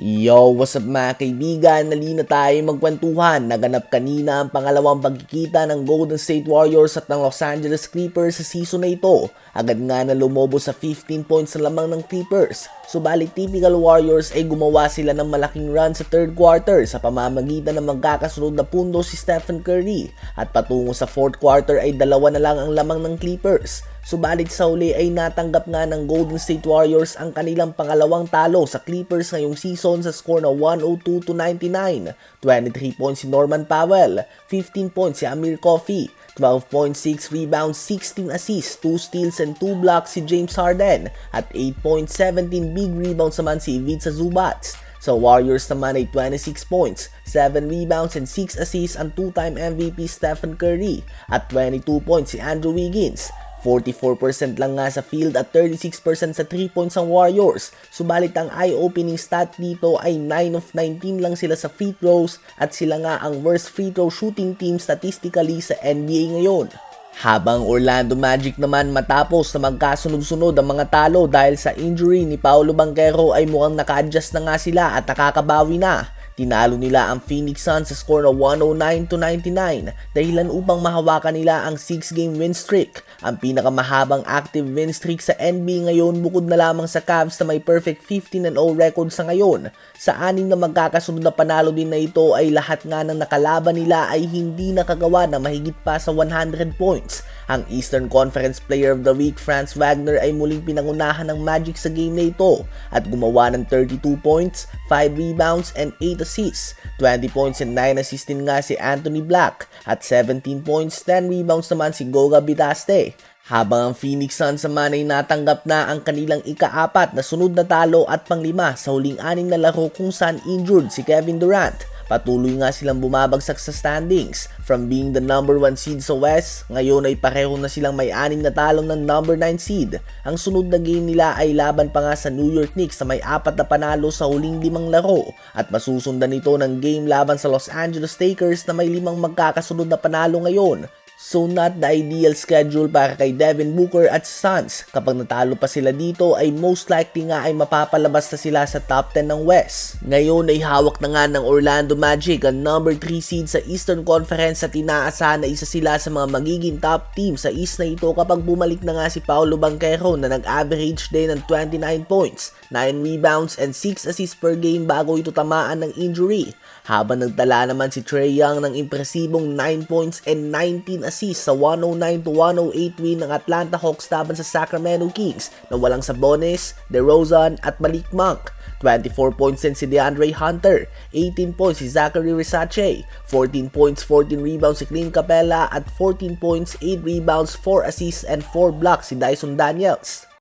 Yo, what's up mga kaibigan? Nali na tayo magkwentuhan. Naganap kanina ang pangalawang pagkikita ng Golden State Warriors at ng Los Angeles Clippers sa season na ito. Agad nga na lumobo sa 15 points na lamang ng Clippers. Subalit typical Warriors ay gumawa sila ng malaking run sa third quarter sa pamamagitan ng magkakasunod na pundo si Stephen Curry. At patungo sa fourth quarter ay dalawa na lang ang lamang ng Clippers. Subalit sa uli ay natanggap nga ng Golden State Warriors ang kanilang pangalawang talo sa Clippers ngayong season sa score na 102 to 99. 23 points si Norman Powell, 15 points si Amir Coffey, 12.6 rebounds, 16 assists, 2 steals and 2 blocks si James Harden at 8.17 big rebounds naman si Ivica Zubats. Sa Warriors naman ay 26 points, 7 rebounds and 6 assists ang two-time MVP Stephen Curry at 22 points si Andrew Wiggins. 44% lang nga sa field at 36% sa 3 points ang Warriors. Subalit ang eye-opening stat dito ay 9 of 19 lang sila sa free throws at sila nga ang worst free throw shooting team statistically sa NBA ngayon. Habang Orlando Magic naman matapos na magkasunod-sunod ang mga talo dahil sa injury ni Paolo Banquero ay mukhang naka-adjust na nga sila at nakakabawi na. Tinalo nila ang Phoenix Suns sa score na 109 to 99 dahilan upang mahawakan nila ang 6-game win streak. Ang pinakamahabang active win streak sa NBA ngayon bukod na lamang sa Cavs na may perfect 15-0 record sa ngayon. Sa anim na magkakasunod na panalo din na ito ay lahat nga ng nakalaban nila ay hindi nakagawa na mahigit pa sa 100 points. Ang Eastern Conference Player of the Week Franz Wagner ay muling pinangunahan ng Magic sa game na ito at gumawa ng 32 points, 5 rebounds and 8 assists. 20 points and 9 assists din nga si Anthony Black at 17 points, 10 rebounds naman si Goga Bitaste. Habang ang Phoenix Suns naman ay natanggap na ang kanilang ikaapat na sunod na talo at panglima sa huling aning na laro kung saan injured si Kevin Durant. Patuloy nga silang bumabagsak sa standings. From being the number 1 seed sa West, ngayon ay pareho na silang may anim na talong ng number 9 seed. Ang sunod na game nila ay laban pa nga sa New York Knicks na may apat na panalo sa huling limang laro at masusundan ito ng game laban sa Los Angeles Lakers na may limang magkakasunod na panalo ngayon. So not the ideal schedule para kay Devin Booker at Suns. Kapag natalo pa sila dito ay most likely nga ay mapapalabas na sila sa top 10 ng West. Ngayon ay hawak na nga ng Orlando Magic ang number 3 seed sa Eastern Conference at inaasahan na isa sila sa mga magiging top team sa East na ito kapag bumalik na nga si Paolo Banquero na nag-average din ng 29 points, 9 rebounds and 6 assists per game bago ito tamaan ng injury. Habang nagtala naman si Trey Young ng impresibong 9 points and 19 assists sa 109 to 108 win ng Atlanta Hawks laban sa Sacramento Kings na walang Sabonis, DeRozan at Malik Monk. 24 points din si DeAndre Hunter, 18 points si Zachary Risache, 14 points, 14 rebounds si Clint Capella at 14 points, 8 rebounds, 4 assists and 4 blocks si Dyson Daniels.